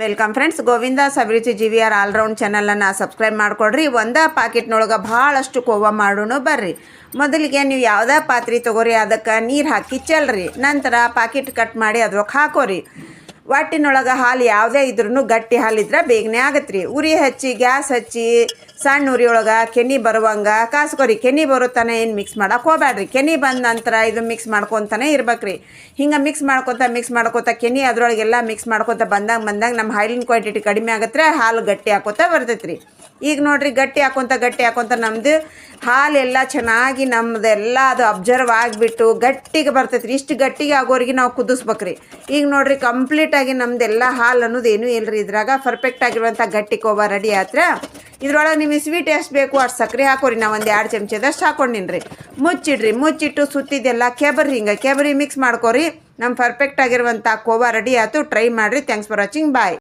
Welcome friends Govinda ಸಬರಿಚಿ G V R all round ಚಾನಲನ್ನು subscribe ಮಾಡ್ಕೊಡ್ರಿ. ಒಂದು ಪಾಕೆಟ್ನೊಳಗೆ ಭಾಳಷ್ಟು ಕೋವ ಮಾಡೋಣ ಬರ್ರಿ. ಮೊದಲಿಗೆ ನೀವು ಯಾವುದೇ ಪಾತ್ರೆ ತೊಗೋರಿ, ಅದಕ್ಕೆ ನೀರು ಹಾಕಿ ಚೆಲ್ರಿ. ನಂತರ ಪಾಕೆಟ್ ಕಟ್ ಮಾಡಿ ಅದ್ರೊಳಗೆ ಹಾಕೋರಿ. ಒಟ್ಟಿನೊಳಗೆ ಹಾಲು ಯಾವುದೇ ಇದ್ರೂ ಗಟ್ಟಿ ಹಾಲಿದ್ರೆ ಬೇಗನೆ ಆಗತ್ತೆ ರೀ ಉರಿ ಹಚ್ಚಿ, ಗ್ಯಾಸ್ ಹಚ್ಚಿ ಸಣ್ಣ ಉರಿಯೊಳಗೆ ಕೆನಿ ಬರುವಂಗ ಕಾಸ್ಕೊರಿ, ಕೆನಿ ಬರುತ್ತಾನೆ ಏನು ಮಿಕ್ಸ್ ಮಾಡಕ್ಕೆ ಹೋಗ್ಬೇಡ್ರಿ ಕೆನಿ ಬಂದ ನಂತರ ಇದು ಮಿಕ್ಸ್ ಮಾಡ್ಕೊತಾನೆ ಇರ್ಬೇಕ್ರಿ. ಹಿಂಗೆ ಮಿಕ್ಸ್ ಮಾಡ್ಕೊತ ಮಿಕ್ಸ್ ಮಾಡ್ಕೊತ, ಕೆನಿ ಅದ್ರೊಳಗೆಲ್ಲ ಮಿಕ್ಸ್ ಮಾಡ್ಕೊತ ಬಂದಾಗ ಬಂದಾಗ ನಮ್ಮ ಹಾಲಿನ ಕ್ವಾಂಟಿಟಿ ಕಡಿಮೆ ಆಗತ್ತೆ ಹಾಲು ಗಟ್ಟಿ ಹಾಕೋತ ಬರ್ತೈತ್ರಿ. ಈಗ ನೋಡ್ರಿ ಗಟ್ಟಿ ಹಾಕೊಂತ, ಗಟ್ಟಿ ಹಾಕೊತ ನಮ್ದು ಹಾಲೆಲ್ಲ ಚೆನ್ನಾಗಿ ನಮ್ದೆಲ್ಲ ಅದು ಅಬ್ಸರ್ವ್ ಆಗಿಬಿಟ್ಟು ಗಟ್ಟಿಗೆ ಬರ್ತೈತೆ ರೀ ಇಷ್ಟು ಗಟ್ಟಿಗೆ ಆಗೋರಿಗೆ ನಾವು ಕುದಿಸ್ಬೇಕ್ರಿ. ಈಗ ನೋಡ್ರಿ ಕಂಪ್ಲೀಟಾಗಿ ನಮ್ದೆಲ್ಲ ಹಾಲು ಅನ್ನೋದು ಏನೂ ಇಲ್ಲರಿ ಇದ್ರಾಗ ಪರ್ಫೆಕ್ಟ್ ಆಗಿರುವಂಥ ಗಟ್ಟಿ ಕೋವ ರೆಡಿ ಆತ್ರ? ಇದ್ರೊಳಗೆ ನಿಮಗೆ ಸ್ವೀಟ್ ಎಷ್ಟು ಬೇಕು ಅಷ್ಟು ಸಕ್ಕರೆ ಹಾಕೋರಿ, ನಾವು ಒಂದು ಎರಡು ಚಮಚದಷ್ಟು ಹಾಕೊಂಡಿನ್ರಿ. ಮುಚ್ಚಿಡ್ರಿ, ಮುಚ್ಚಿಟ್ಟು ಸುತ್ತಿದ್ದೆಲ್ಲ ಕೆಬರಿ ಹಿಂಗೆ, ಕೆಬರಿ ಮಿಕ್ಸ್ ಮಾಡ್ಕೊರಿ. ನಮ್ಮ ಪರ್ಫೆಕ್ಟ್ ಆಗಿರುವಂಥ ಕೋವಾ ರೆಡಿ ಆಯ್ತು ಟ್ರೈ ಮಾಡಿರಿ. Thanks for watching bye